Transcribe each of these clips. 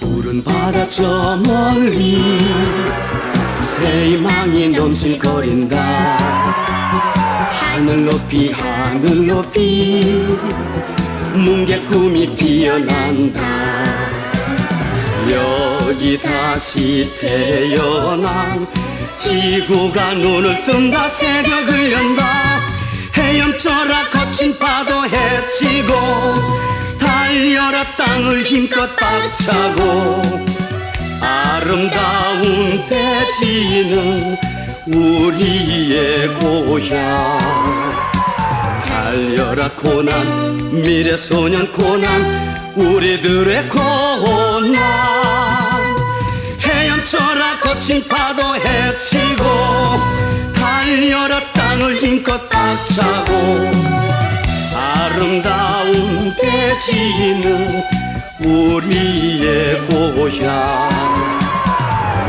푸른 바다 저 멀리 새희망이 넘실거린다. 하늘 높이 하늘 높이 뭉게 꿈이 피어난다 여기 다시 태어난 지구가 눈을 뜬다 새벽을 연다. 헤엄쳐라 거친 파도 헤치고 달려라 땅을 힘껏 박차고. 아름다운 대지는 우리의 고향. 달려라 고난 미래 소년 고난 우리들의 고난 헤엄쳐라 거친 파도 헤치고 달려라 땅을 힘껏 박차고 아름다운 대지는 우리의 고향.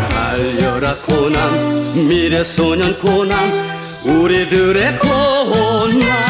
달려라 고난 미래 소년 고난 우리들의 고난